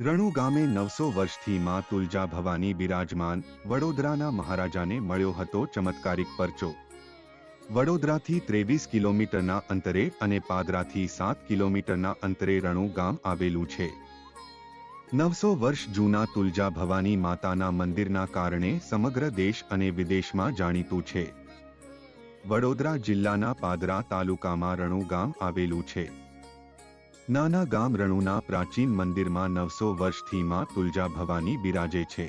રણુ ગામે નવસો વર્ષથી માં તુલજા ભવાની બિરાજમાન વડોદરાના મહારાજાને મળ્યો હતો ચમત્કારિક પરચો. વડોદરાથી ત્રેવીસ કિલોમીટરના અંતરે અને પાદરાથી સાત કિલોમીટરના અંતરે રણુ ગામ આવેલું છે. નવસો વર્ષ જૂના તુલજા ભવાની માતાના મંદિરના કારણે સમગ્ર દેશ અને વિદેશમાં જાણીતું છે. વડોદરા જિલ્લાના પાદરા તાલુકામાં રણુ ગામ આવેલું છે. નાના ગામ રણુના પ્રાચીન મંદિરમાં નવસો વર્ષથી માં તુલજા ભવાની બિરાજે છે.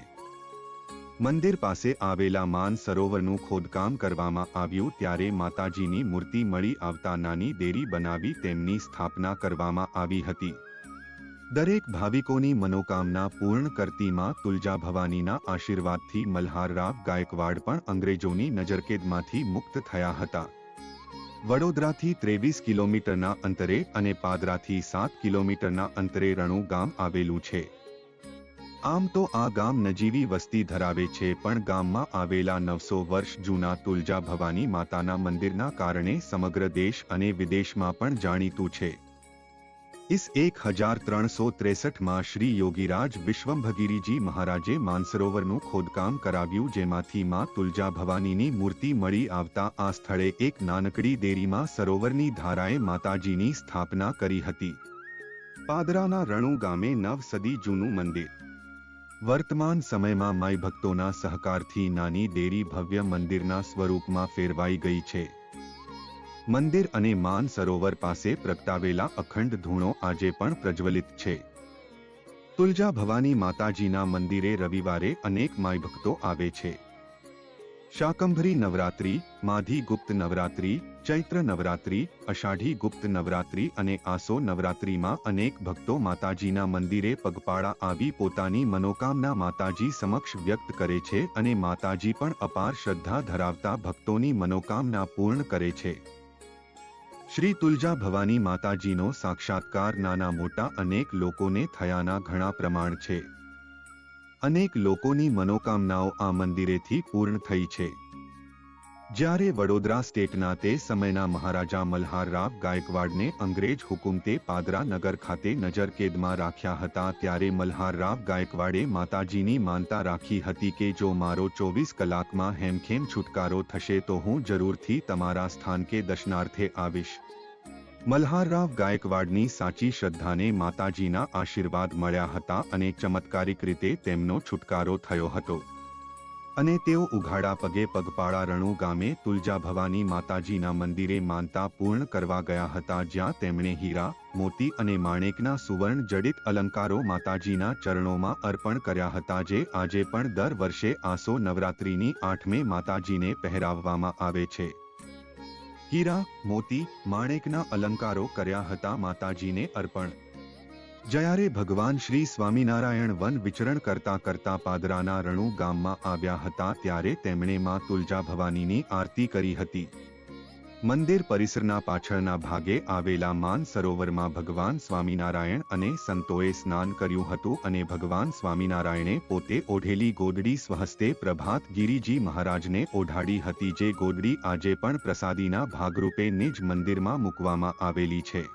મંદિર પાસે આવેલા માન સરોવરનું ખોદકામ કરવામાં આવ્યું ત્યારે માતાજીની મૂર્તિ મળી આવતા નાની દેરી બનાવી તેમની સ્થાપના કરવામાં આવી હતી. દરેક ભાવિકોની મનોકામના પૂર્ણ કરતી માં તુલજા ભવાનીના આશીર્વાદથી મલ્હારરાવ ગાયકવાડ પણ અંગ્રેજોની નજરકેદમાંથી મુક્ત થયા હતા. વડોદરાથી ત્રેવીસ કિલોમીટરના અંતરે અને પાદરાથી સાત કિલોમીટરના અંતરે રણુ ગામ આવેલું છે. આમ તો આ ગામ નજીવી વસ્તી ધરાવે છે, પણ ગામમાં આવેલા નવસો વર્ષ જૂના તુલજા ભવાની માતાના મંદિરના કારણે સમગ્ર દેશ અને વિદેશમાં પણ જાણીતું છે. ઇસ એક હજાર ત્રણસો ત્રેસઠમાં શ્રી યોગીરાજ વિશ્વંભગીરીજી મહારાજે માનસરોવરનું ખોદકામ કરાવ્યું જેમાંથી માં તુલજા ભવાનીની મૂર્તિ મળી આવતા આ સ્થળે એક નાનકડી દેરીમાં સરોવરની ધારાએ માતાજીની સ્થાપના કરી હતી પાદરાના રણુ ગામે નવ સદી જૂનું મંદિર વર્તમાન સમયમાં માઈ ભક્તોના સહકારથી નાની દેરી ભવ્ય મંદિરના સ્વરૂપમાં ફેરવાઈ ગઈ છે। મંદિર અને માન સરોવર પાસે પ્રગટાવેલા અખંડ ધૂણો આજે પણ પ્રજ્વલિત છે. તુલજા ભવાની માતાજીના મંદિરે રવિવારે અનેક માય ભક્તો આવે છે. શાકંભરી નવરાત્રી, માધી ગુપ્ત નવરાત્રી, ચૈત્ર નવરાત્રી, અષાઢી ગુપ્ત નવરાત્રી અને આસો નવરાત્રીમાં અનેક ભક્તો માતાજીના મંદિરે પગપાળા આવી પોતાની મનોકામના માતાજી સમક્ષ વ્યક્ત કરે છે અને માતાજી પણ અપાર શ્રદ્ધા ધરાવતા ભક્તોની મનોકામના પૂર્ણ કરે છે. શ્રી તુલજા ભવાની માતાજીનો સાક્ષાત્કાર નાના મોટા અનેક લોકોને થયાના ઘણા પ્રમાણ છે. અનેક લોકોની મનોકામનાઓ આ મંદિરેથી પૂર્ણ થઈ છે. જ્યારે વડોદરા સ્ટેટના તે સમયના મહારાજા મલ્હારરાવ ગાયકવાડને અંગ્રેજ હુકુમતે પાદરા નગર ખાતે નજરકેદમાં રાખ્યા હતા ત્યારે મલ્હારરાવ ગાયકવાડે માતાજીની માનતા રાખી હતી કે જો મારો ચોવીસ કલાકમાં હેમખેમ છુટકારો થશે તો હું જરૂરથી તમારા સ્થાન કે દર્શનાર્થે આવીશ. મલ્હારરાવ ગાયકવાડની સાચી શ્રદ્ધાને માતાજીના આશીર્વાદ મળ્યા હતા અને ચમત્કારિક રીતે તેમનો છુટકારો થયો હતો. અને તેઓ ઉઘાડા પગે પગપાળા રણુ ગામે તુલજા ભવાની માતાજીના મંદિરે માનતા પૂર્ણ કરવા ગયા હતા જ્યાં તેમણે હીરા, મોતી અને માણેકના સુવર્ણ જડિત અલંકારો માતાજીના ચરણોમાં અર્પણ કર્યા હતા જે આજે પણ દર વર્ષે આસો નવરાત્રીની આઠમે માતાજીને પહેરાવવામાં આવે છે. હીરા, મોતી, માણેકના અલંકારો કર્યા હતા માતાજીને અર્પણ. જયારે ભગવાન શ્રી સ્વામિનારાયણ વન વિચરણ કરતા કરતા પાદરાના રણુ ગામમાં આવ્યા હતા ત્યારે તેમણે માં તુલજા ભવાનીની આરતી કરી હતી. મંદિર પરિસરના પાછળના ભાગે આવેલા માન સરોવરમાં ભગવાન સ્વામિનારાયણ અને સંતોએ સ્નાન કર્યું હતું અને ભગવાન સ્વામિનારાયણે પોતે ઓઢેલી ગોદડી સ્વહસ્તે પ્રભાત ગિરિજી મહારાજને ઓઢાડી હતી જે ગોદડી આજે પણ પ્રસાદીના ભાગરૂપે નિજ મંદિરમાં મૂકવામાં આવેલી છે.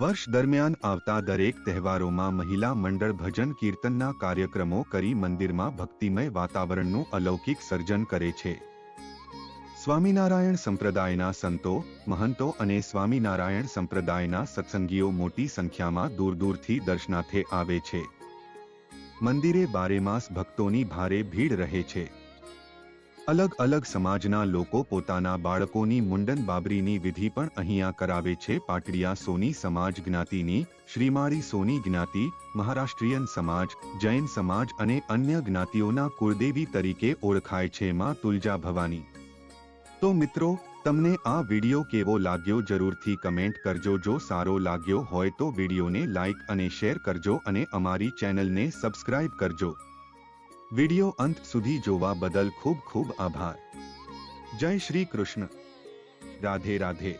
વર્ષ દરમિયાન આવતા દરેક તહેવારોમાં મહિલા મંડળ ભજન કીર્તનના કાર્યક્રમો કરી મંદિરમાં ભક્તિમય વાતાવરણનું અલૌકિક સર્જન કરે છે. સ્વામિનારાયણ સંપ્રદાયના સંતો, મહંતો અને સ્વામિનારાયણ સંપ્રદાયના સત્સંગીઓ મોટી સંખ્યામાં દૂર દૂરથી દર્શનાથે આવે છે. મંદિરે બારેમાસ ભક્તોની ભારે ભીડ રહે છે. અલગ અલગ સમાજના લોકો પોતાના બાળકોની મુંડન બાબરીની વિધિ પણ અહીંયા કરાવે છે. પાટડિયા સોની સમાજ જ્ઞાતિની શ્રીમાળી સોની જ્ઞાતિ, મહારાષ્ટ્રીયન સમાજ, જૈન સમાજ અને અન્ય જ્ઞાતિઓના કુળદેવી તરીકે ઓળખાય છે માં તુલજા ભવાની. તો મિત્રો, તમને આ વિડિયો કેવો લાગ્યો જરૂરથી કમેન્ટ કરજો. જો સારો લાગ્યો હોય તો વિડીયોને લાઇક અને શેર કરજો અને અમારી ચેનલને સબસ્ક્રાઇબ કરજો. વિડિયો અંત સુધી જોવા બદલ ખૂબ ખૂબ આભાર. જય શ્રી કૃષ્ણ. રાધે રાધે.